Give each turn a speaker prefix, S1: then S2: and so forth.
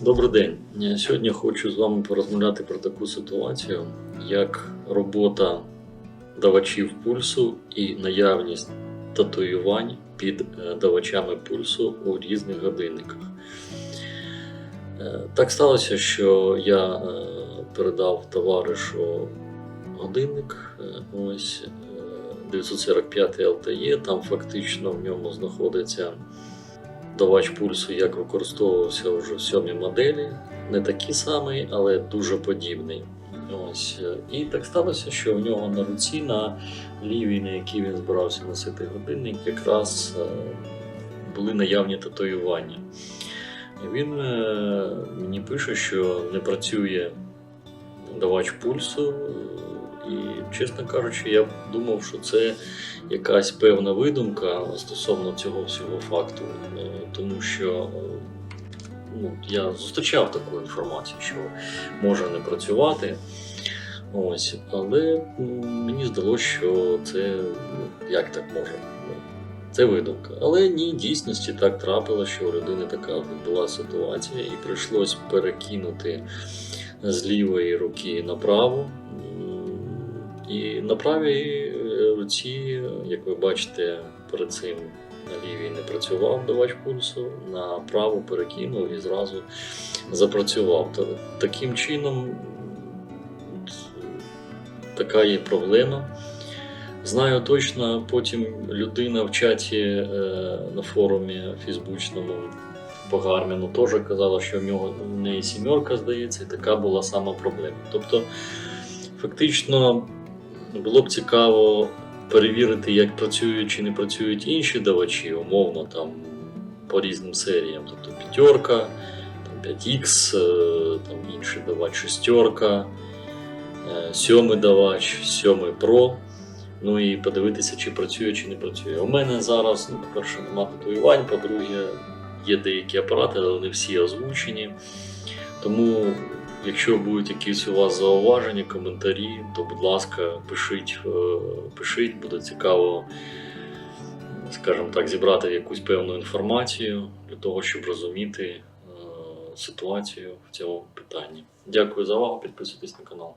S1: Добрий день. Сьогодні хочу з вами порозмовляти про таку ситуацію, як робота давачів пульсу і наявність татуювань під е, давачами пульсу у різних годинниках. Е, Так сталося, що я е, передав товаришу годинник, ось е, 945 LTE, там фактично в ньому знаходиться давач пульсу, як використовувався вже в сьомій моделі. Не такий самий, але дуже подібний. Ось. І так сталося, що в нього на руці, на лівій, на якій він збирався носити годинник, якраз е, були наявні татуювання. Він е, мені пише, що не працює давач пульсу. І, чесно кажучи, я думав, що це якась певна видумка стосовно цього всього факту, е, тому що е, ну, я зустрічав таку інформацію, що може не працювати. Ось, але мені здалося, що це ну, як так може. Ну, Це видумка. Але ні, в дійсності так трапилося, що у людини така була ситуація, і прийшлось перекинути з лівої руки на праву. І на правій е, руці, як ви бачите, перед цим на лівій не працював давач пульсу, на праву перекинув і зразу запрацював. Та- Таким чином, така є проблема. Знаю точно, потім людина в чаті е, на форумі фейсбучному по Гарміну теж казала, що в нього в неї сімерка, здається, і така була сама проблема. Тобто, фактично, було б цікаво перевірити, як працюють чи не працюють інші давачі, умовно там по різним серіям. Тобто п'ятерка, там 5X, е, там інший давач шестерка, е, сьомий давач, сьомий Pro. Ну і подивитися, чи працює, чи не працює. У мене зараз, ну, по-перше, нема татуювань, по-друге, є деякі апарати, але вони всі озвучені. Тому, якщо будуть якісь у вас зауваження, коментарі, то, будь ласка, пишіть, е, пишіть, буде цікаво, скажімо так, зібрати якусь певну інформацію для того, щоб розуміти е, ситуацію в цьому питанні. Дякую за увагу, підписуйтесь на канал.